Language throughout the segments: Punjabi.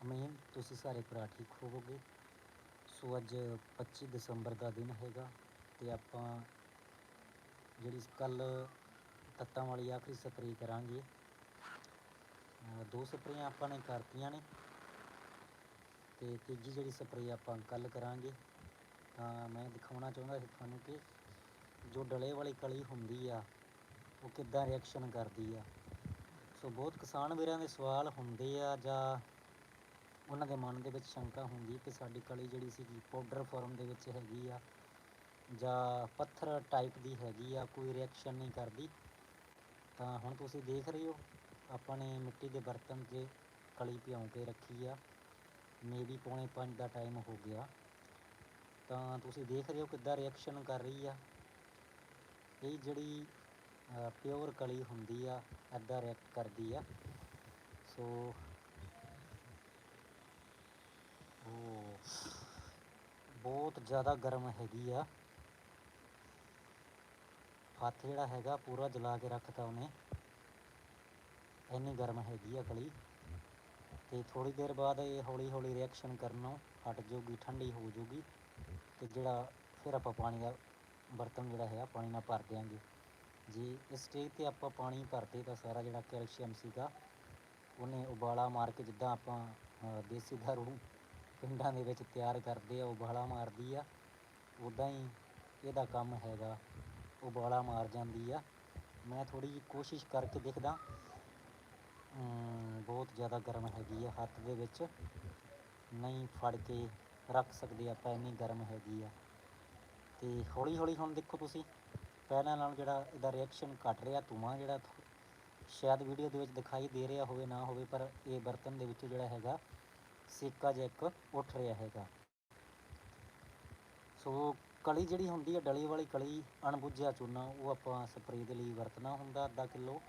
ਉਮੀਦ ਤੁਸੀਂ ਸਾਰੇ ਭਰਾ ਠੀਕ ਹੋਵੋਗੇ? ਸੋ ਅੱਜ 25 ਦਸੰਬਰ ਦਾ ਦਿਨ ਹੈਗਾ ਤੇ ਆਪਾਂ ਜਿਹੜੀ ਕੱਲ ਤੱਤਾਂ ਵਾਲੀ ਆਖਰੀ ਸਪਰੇਅ ਕਰਾਂਗੇ। ਦੋ ਸਪਰੇਆਂ ਆਪਾਂ ਨੇ ਕਰਤੀਆਂ ਨੇ ਤੇ ਤੀਜੀ ਜਿਹੜੀ ਸਪਰੇਅ ਆਪਾਂ ਕੱਲ ਕਰਾਂਗੇ, ਤਾਂ ਮੈਂ ਦਿਖਾਉਣਾ ਚਾਹੁੰਦਾ ਸੀ ਤੁਹਾਨੂੰ ਕਿ ਜੋ ਡਲੇ ਵਾਲੀ ਕਲੀ ਹੁੰਦੀ ਆ, ਉਹ ਕਿੱਦਾਂ ਰਿਐਕਸ਼ਨ ਕਰਦੀ ਆ। ਸੋ ਬਹੁਤ ਕਿਸਾਨ ਵੀਰਾਂ ਦੇ ਸਵਾਲ ਹੁੰਦੇ ਆ ਜਾਂ ਉਹਨਾਂ ਦੇ ਮਨ ਦੇ ਵਿੱਚ ਸ਼ੰਕਾ ਹੁੰਦੀ ਕਿ ਸਾਡੀ ਕਲੀ ਜਿਹੜੀ ਸੀਗੀ ਪਾਊਡਰ ਫਾਰਮ ਦੇ ਵਿੱਚ ਹੈਗੀ ਆ ਜਾਂ ਪੱਥਰ ਟਾਈਪ ਦੀ ਹੈਗੀ ਆ, ਕੋਈ ਰਿਐਕਸ਼ਨ ਨਹੀਂ ਕਰਦੀ। ਤਾਂ ਹੁਣ ਤੁਸੀਂ ਦੇਖ ਰਹੇ ਹੋ, ਆਪਾਂ ਨੇ ਮਿੱਟੀ ਦੇ ਬਰਤਨ 'ਚ ਕਲੀ ਭਿਉਂ ਕੇ ਰੱਖੀ ਆ। ਮੇਬੀ ਪੌਣੇ 5 ਦਾ ਟਾਈਮ ਹੋ ਗਿਆ। ਤਾਂ ਤੁਸੀਂ ਦੇਖ ਰਹੇ ਹੋ ਕਿੱਦਾਂ ਰਿਐਕਸ਼ਨ ਕਰ ਰਹੀ ਆ। ਇਹ ਜਿਹੜੀ ਪਿਓਰ ਕਲੀ ਹੁੰਦੀ ਆ ਐਦਾਂ ਰਿਐਕਟ ਕਰਦੀ ਆ। ਸੋ ਬਹੁਤ ਜ਼ਿਆਦਾ ਗਰਮ ਹੈਗੀ ਆ। ਹੱਥ ਜਿਹੜਾ ਹੈਗਾ ਪੂਰਾ ਜਲਾ ਕੇ ਰੱਖਤਾ ਉਹਨੇ। ਇੰਨੀ ਗਰਮ ਹੈਗੀ ਆ ਕਲੀ ਤੇ ਥੋੜੀ ਦੇਰ ਬਾਅਦ ਇਹ ਹੌਲੀ ਹੌਲੀ ਰਿਐਕਸ਼ਨ ਕਰਨੋਂ ਹਟ ਜਾਊਗੀ ਠੰਡੀ ਹੋ ਜਾਊਗੀ। ਤੇ ਜਿਹੜਾ ਫਿਰ ਆਪਾਂ ਪਾਣੀ ਦਾ ਬਰਤਨ ਜਿਹੜਾ ਹੈ ਪਾਣੀ ਨਾਲ ਭਰ ਦਿਆਂਗੇ। ਜੇ ਇਸ ਸਟੇਜ ਤੇ ਆਪਾਂ ਪਾਣੀ ਭਰਦੇ ਤਾਂ ਸਾਰਾ ਜਿਹੜਾ ਕੈਲਸ਼ੀਅਮ ਸੀਗਾ ਉਹਨੇ ਉਬਾਲਾ ਮਾਰ ਕੇ ਜਿੱਦਾਂ ਆਪਾਂ ਅਹ, ਦੇਸੀ ਦਾਰੂ ਪਿੰਡਾਂ ਦੇ ਵਿੱਚ ਤਿਆਰ ਕਰਦੇ ਆ ਉਬਾਲਾ ਮਾਰਦੀ ਆ। ਉਦਾਂ ਹੀ ਇਹਦਾ ਕੰਮ ਹੈਗਾ ਉਬਾਲਾ ਮਾਰ ਜਾਂਦੀ ਆ। ਮੈਂ ਥੋੜੀ ਜਿਹੀ ਕੋਸ਼ਿਸ਼ ਕਰਕੇ ਦੇਖਦਾ ਬਹੁਤ ਜ਼ਿਆਦਾ ਗਰਮ ਹੈਗੀ ਆ ਹੱਥ ਦੇ ਵਿੱਚ। ਨਹੀਂ ਫੜ ਕੇ ਰੱਖ ਸਕਦੇ ਆਪਾਂ, ਇੰਨੀ ਗਰਮ ਹੈਗੀ ਆ। ਤੇ ਹੌਲੀ ਹੌਲੀ ਹੁਣ ਦੇਖੋ ਤੁਸੀਂ, ਪਹਿਲਾਂ ਨਾਲ ਜਿਹੜਾ ਇਹਦਾ ਰਿਐਕਸ਼ਨ ਘਟ ਰਿਹਾ, ਧੂਆਂ ਜਿਹੜਾ ਸ਼ਾਇਦ ਵੀਡੀਓ ਦੇ ਵਿੱਚ ਦਿਖਾਈ ਦੇ ਰਿਹਾ ਹੋਵੇ, ਨਾ ਹੋਵੇ, ਪਰ ਇਹ ਬਰਤਨ ਦੇ ਵਿੱਚੋਂ ਜਿਹੜਾ ਹੈਗਾ ਸੇਕਾ ਜਿਹਾ ਇੱਕ ਉੱਠ ਰਿਹਾ ਹੈਗਾ। ਸੋ ਕਲੀ ਜਿਹੜੀ ਹੁੰਦੀ ਹੈ, ਡਲੀ ਵਾਲੀ ਕਲੀ, ਅਣਬੁੱਝਿਆ ਚੂਨਾ, ਉਹ ਆਪਾਂ ਸਪਰੇਅ ਦੇ ਲਈ ਵਰਤਣਾ ਹੁੰਦਾ ਅੱਧਾ ਕਿਲੋ।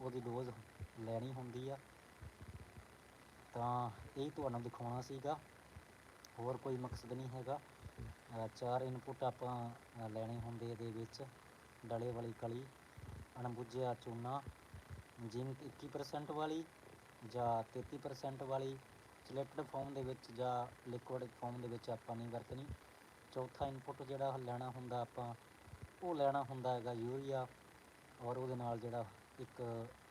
ਉਹਦੀ ਡੋਜ਼ ਲੈਣੀ ਹੁੰਦੀ ਆ। ਤਾਂ ਇਹ ਤੁਹਾਨੂੰ ਦਿਖਾਉਣਾ ਸੀਗਾ। ਹੋਰ ਕੋਈ ਮਕਸਦ ਨਹੀਂ ਹੈਗਾ। ਚਾਰ ਇਨਪੁੱਟ ਆਪਾਂ ਲੈਣੇ ਹੁੰਦੇ ਇਹਦੇ ਵਿੱਚ। ਡਲੇ ਵਾਲੀ ਕਲੀ, ਅਣਬੁੱਝਿਆ ਚੂਨਾ, ਜਿੰਕ 21% ਵਾਲੀ ਜਾਂ 33% ਵਾਲੀ ਚਲੇਟਡ ਫਾਰਮ ਦੇ ਵਿੱਚ ਜਾਂ ਲਿਕੁਇਡ ਫਾਰਮ ਦੇ ਵਿੱਚ ਆਪਾਂ ਨਹੀਂ ਵਰਤਣੀ। ਚੌਥਾ ਇਨਪੁੱਟ ਜਿਹੜਾ ਲੈਣਾ ਹੁੰਦਾ ਆਪਾਂ, ਉਹ ਲੈਣਾ ਹੁੰਦਾ ਹੈਗਾ ਯੂਰੀਆ ਔਰ ਉਹਦੇ ਨਾਲ ਜਿਹੜਾ ਇੱਕ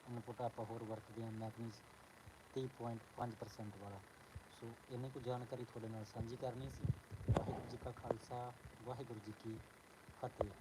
ਇਨਪੁੱਟ ਆਪਾਂ ਹੋਰ ਵਰਤਦੇ ਹਾਂ ਮੈਗਨੀਜ਼ 30.5% ਵਾਲਾ। ਸੋ ਇੰਨੀ ਕੁ ਜਾਣਕਾਰੀ ਤੁਹਾਡੇ ਨਾਲ ਸਾਂਝੀ ਕਰਨੀ ਸੀ। ਵਾਹਿਗੁਰੂ ਜੀ ਕਾ ਖਾਲਸਾ, ਵਾਹਿਗੁਰੂ ਜੀ ਕੀ ਫਤਿਹ।